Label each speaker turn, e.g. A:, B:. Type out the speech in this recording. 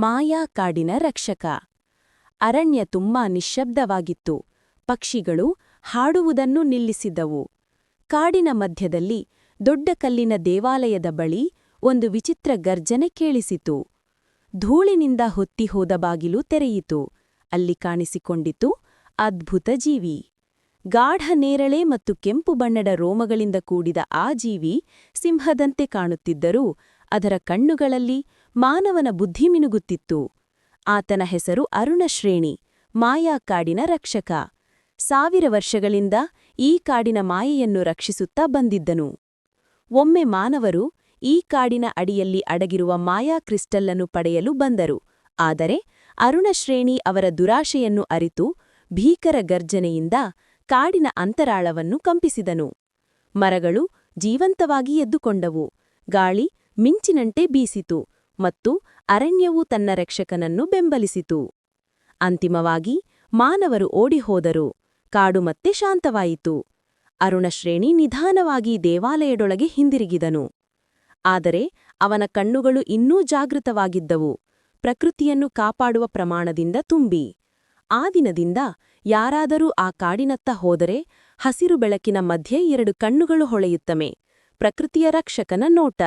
A: ಮಾಯಾ ಕಾಡಿನ ರಕ್ಷಕ. ಅರಣ್ಯ ತುಂಬಾ ನಿಶ್ಶಬ್ದವಾಗಿತ್ತು. ಪಕ್ಷಿಗಳು ಹಾಡುವುದನ್ನು ನಿಲ್ಲಿಸಿದ್ದವು ಕಾಡಿನ ಮಧ್ಯದಲ್ಲಿ ದೊಡ್ಡ ಕಲ್ಲಿನ ದೇವಾಲಯದ ಬಳಿ ಒಂದು ವಿಚಿತ್ರ ಗರ್ಜನೆ ಕೇಳಿಸಿತು. ಧೂಳಿನಿಂದ ಹೊತ್ತಿ ಹೋದ ಬಾಗಿಲು ತೆರೆಯಿತು. ಅಲ್ಲಿ ಕಾಣಿಸಿಕೊಂಡಿತು ಅದ್ಭುತ ಜೀವಿ. ಗಾಢ ನೇರಳೆ ಮತ್ತು ಕೆಂಪು ಬಣ್ಣದ ರೋಮಗಳಿಂದ ಕೂಡಿದ ಆ ಜೀವಿ ಸಿಂಹದಂತೆ ಕಾಣುತ್ತಿದ್ದರೂ ಅದರ ಕಣ್ಣುಗಳಲ್ಲಿ ಮಾನವನ ಬುದ್ಧಿ ಮಿನುಗುತ್ತಿತ್ತು. ಆತನ ಹೆಸರು ಅರುಣಶ್ರೇಣಿ ಮಾಯಾ ಕಾಡಿನ ರಕ್ಷಕ. ಸಾವಿರ ವರ್ಷಗಳಿಂದ ಈ ಕಾಡಿನ ಮಾಯೆಯನ್ನು ರಕ್ಷಿಸುತ್ತಾ ಬಂದಿದ್ದನು. ಒಮ್ಮೆ ಮಾನವರು ಈ ಕಾಡಿನ ಅಡಿಯಲ್ಲಿ ಅಡಗಿರುವ ಮಾಯಾ ಕ್ರಿಸ್ಟಲ್ಲನ್ನು ಪಡೆಯಲು ಬಂದರು. ಆದರೆ ಅರುಣಶ್ರೇಣಿ ಅವರ ದುರಾಶೆಯನ್ನು ಅರಿತು ಭೀಕರ ಗರ್ಜನೆಯಿಂದ ಕಾಡಿನ ಅಂತರಾಳವನ್ನು ಕಂಪಿಸಿದನು. ಮರಗಳು ಜೀವಂತವಾಗಿ ಎದ್ದುಕೊಂಡವು. ಗಾಳಿ ಮಿಂಚಿನಂತೆ ಬೀಸಿತು ಮತ್ತು ಅರಣ್ಯವು ತನ್ನ ರಕ್ಷಕನನ್ನು ಬೆಂಬಲಿಸಿತು. ಅಂತಿಮವಾಗಿ ಮಾನವರು ಓಡಿಹೋದರು, ಕಾಡು ಮತ್ತೆ ಶಾಂತವಾಯಿತು. ಅರುಣಶ್ರೇಣಿ ನಿಧಾನವಾಗಿ ದೇವಾಲಯದೊಳಗೆ ಹಿಂದಿರುಗಿದನು. ಆದರೆ ಅವನ ಕಣ್ಣುಗಳು ಇನ್ನೂ ಜಾಗೃತವಾಗಿದ್ದವು, ಪ್ರಕೃತಿಯನ್ನು ಕಾಪಾಡುವ ಪ್ರಮಾಣದಿಂದ ತುಂಬಿ. ಆ ದಿನದಿಂದ ಯಾರಾದರೂ ಆ ಕಾಡಿನತ್ತ ಹೋದರೆ ಹಸಿರು ಬೆಳಕಿನ ಮಧ್ಯೆ ಎರಡು ಕಣ್ಣುಗಳು ಹೊಳೆಯುತ್ತಮೆ ಪ್ರಕೃತಿಯ ರಕ್ಷಕನ ನೋಟ.